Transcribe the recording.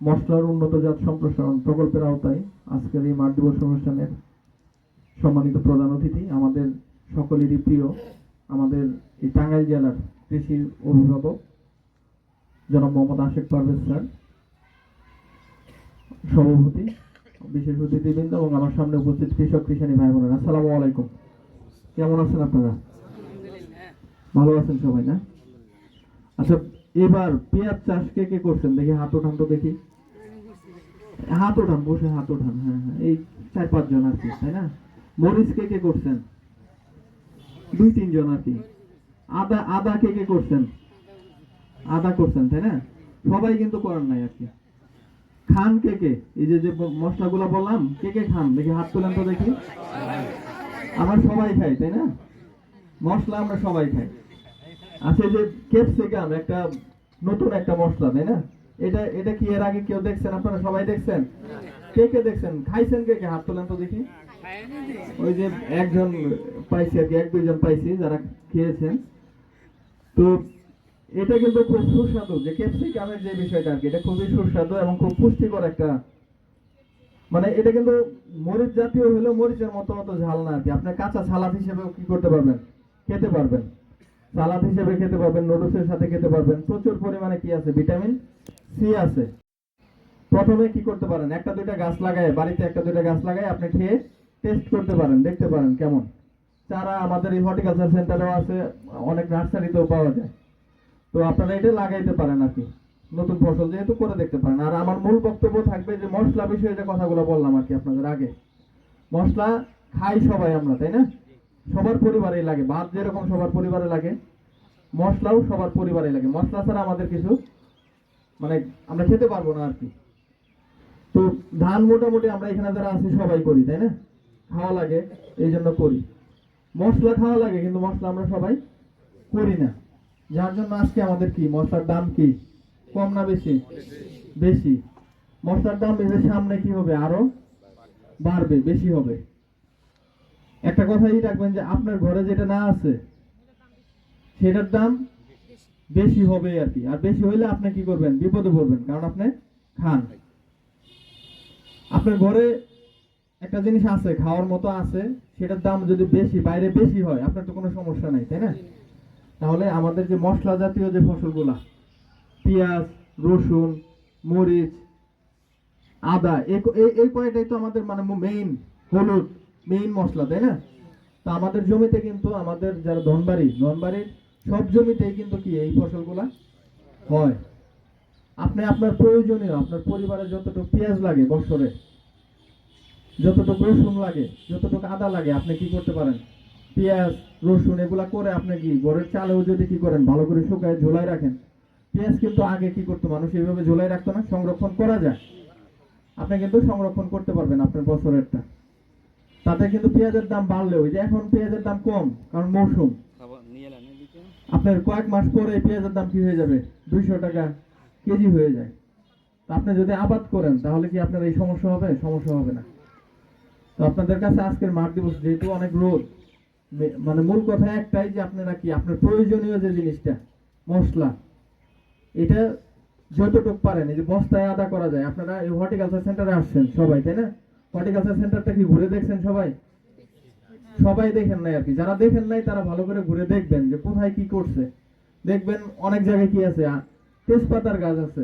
মশলার উন্নতজাত সম্প্রসারণ প্রকল্পের আওতায় আজকের এই মাঠ দিবস অনুষ্ঠানের সম্মানিত প্রধান অতিথি আমাদের সকলেরই প্রিয় আমাদের এই টাঙ্গাইল জেলার কৃষির অভিভাবক জনাব মোহাম্মদ আশেক পারভেজ স্যার সভাপতি বিশেষ অতিথিবৃন্দ এবং আমার সামনে উপস্থিত কৃষক কৃষানী ভাই বোনেরা আসসালামু আলাইকুম। কেমন আছেন আপনারা? ভালো আছেন সবাই না? আচ্ছা এবার পেঁয়াজ চাষ কে কে করছেন? দেখি হাত ওঠান তো দেখি। হাত ওঠান, বসে হাত ওঠান হ্যাঁ হ্যাঁ এই চার পাঁচ জন আর কি, তাই না? মরিচ কে কে করছেন? দুই তিনজন আর কি। আদা আদা কে কে করছেন? আদা করছেন, তাই না? সবাই কিন্তু করার নাই আর কি। খান কে কে? এই যে যে মশলাগুলো বললাম, কে কে খান? দেখি হাত তোলেন তো দেখি। আমরা সবাই খাই, তাই না? মশলা আমরা সবাই খাই। আচ্ছা এই যে ক্যাপসিকাম একটা নতুন একটা মশলা, তাই না? এটা এটা কি এর আগে কেউ দেখছেন? আপনারা সবাই দেখছেন? কে কে দেখছেন? খাইছেন কে কে? হাত তোলেন তো দেখি। ওই যে একজন পাইছি আর কি, এক দুইজন পাইছি যারা খেয়েছেন। তো এটা কিন্তু খুব সুস্বাদু, যে ক্যাপসিকামের যে বিষয়টা আর কি, এটা খুবই সুস্বাদু এবং খুব পুষ্টিকর একটা। মানে এটা কিন্তু মরিচ জাতীয় হলেও মরিচের মতো মতো ঝাল না আর কি। আপনি কাঁচা সালাদ হিসেবেও কি করতে পারবেন? খেতে পারবেন। সালাদ হিসেবে খেতে পারবেন, নুডলসের সাথে খেতে পারবেন। প্রচুর পরিমাণে কি আছে? ভিটামিন সি আছে। প্রথমে কি করতে পারেন? একটা দুইটা গাছ লাগায়, বাড়িতে একটা দুইটা গাছ লাগায় আপনি খেয়ে টেস্ট করতে পারেন, দেখতে পারেন কেমন। চারা আমাদের এই হর্টিকালচার সেন্টারেও আছে, অনেক নার্সারিতেও পাওয়া যায়। তো আপনারা এটা লাগাইতে পারেন আর কি, নতুন ফসল যেহেতু করে দেখতে পারেন। আর আমার মূল বক্তব্য থাকবে যে মশলা বিষয়ে যে কথাগুলো বললাম আর কি আপনাদের আগে। মশলা খাই সবাই আমরা, তাই না? সবার পরিবারেই লাগে। ভাত যেরকম সবার পরিবারে লাগে, মশলাও সবার পরিবারে লাগে। মশলা ছাড়া আমাদের কিছু মানে আমরা খেতে পারব না আর কি। তো ধান মোটামুটি আমরা এখানে যারা আছি সবাই করি, তাই না? খাওয়া লাগে, এই জন্য করি। মশলা খাওয়া লাগে, কিন্তু মশলা আমরা সবাই করি না। যার জন্য আজকে আমাদের কি, মশলার দাম কি? কম না বেশি? বেশি। মশলার দাম বেশি, সামনে কি হবে? আরও বাড়বে, বেশি হবে। একটা কথাই রাখবেন যে আপনার ঘরে যেটা না আছে, সেটার দাম বেশি হবে আর কি। আর বেশি হইলে আপনি কি করবেন? বিপদে পড়বেন, কারণ আপনি খান। আপনার ঘরে একটা জিনিস আছে, খাওয়ার মতো আছে, সেটার দাম যদি বেশি, বাইরে বেশি হয়, আপনার তো কোনো সমস্যা নাই, তাই না? তাহলে আমাদের যে মশলা জাতীয় যে ফসলগুলা, পেঁয়াজ, রসুন, মরিচ, আদা এই কয়টাই তো আমাদের মানে মেইন হলুদ। মেইন মশলা, তাই না? তা আমাদের জমিতে কিন্তু আমাদের যারা ধনবাড়ি ধনবাড়ির সব জমিতেই কিন্তু কি এই ফসলগুলা হয়। আপনি আপনার প্রয়োজনীয়, আপনার পরিবারের যতটুকু পেঁয়াজ লাগে বছরে যতটুকু রসুন লাগে, যতটুকু আদা লাগে, আপনি কি করতে পারেন? পেঁয়াজ, রসুন এগুলা করে আপনি কি ঘরের চালেও যদি কি করেন, ভালো করে শুকায় ঝোলাই রাখেন? পেঁয়াজ কিন্তু আগে কি করতো, মানুষ এইভাবে ঝোলাই রাখতো না, সংরক্ষণ করা যায়। আপনি কিন্তু সংরক্ষণ করতে পারবেন আপনার বছরেরটা। তাতে কিন্তু পেঁয়াজের দাম বাড়লেও ওই যে এখন পেঁয়াজের দাম কম কারণ মৌসুম। আপনার কয়েক মাস পরে পেঁয়াজের দাম কি হয়ে যাবে? দুইশো টাকা কেজি হয়ে যায়। আপনি যদি আবাদ করেন তাহলে কি আপনার এই সমস্যা হবে? সমস্যা হবে না। তো আপনাদের কাছে আজকের মাঠ দিবস যেহেতু অনেক রোদ মানে মূল কথা একটাই যে আপনারা কি আপনার প্রয়োজনীয় যে জিনিসটা মশলা এটা যতটুকু পারেন এই যে বস্তায় আদা করা যায় আপনারা এই হর্টিকালচার সেন্টারে আসছেন সবাই তাই না? হর্টিকালচার সেন্টারটা কি ঘুরে দেখছেন সবাই? সবাই দেখেন নাই আর কি। যারা দেখেন নাই, তারা ভালো করে ঘুরে দেখবেন যে কোথায় কি করছে। দেখবেন অনেক জায়গায় কি আছে তেজপাতার গাছ আছে।